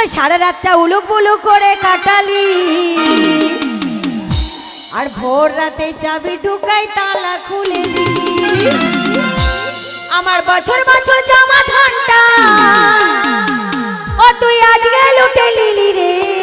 আর সারা রাতটা উলুক বুলুক করে কাটালি। আর ভোর রাতে চাবি ঢুকাই তালা খুলে আমার বছর বছর জমা ঘণ্টা ও তুই আজকে লুটে লিলি রে।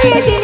see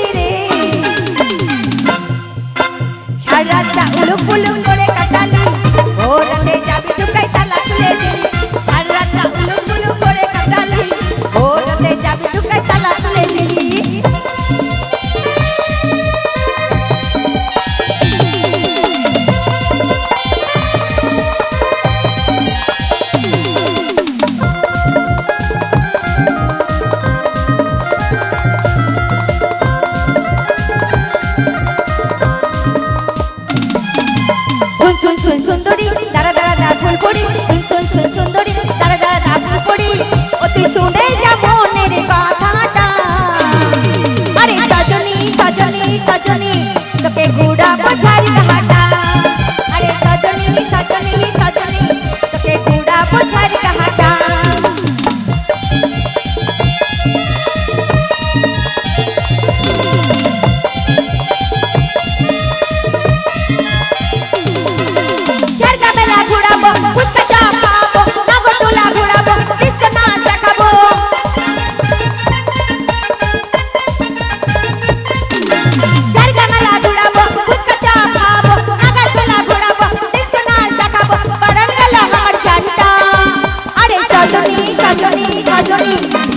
সাজনি সাজনি।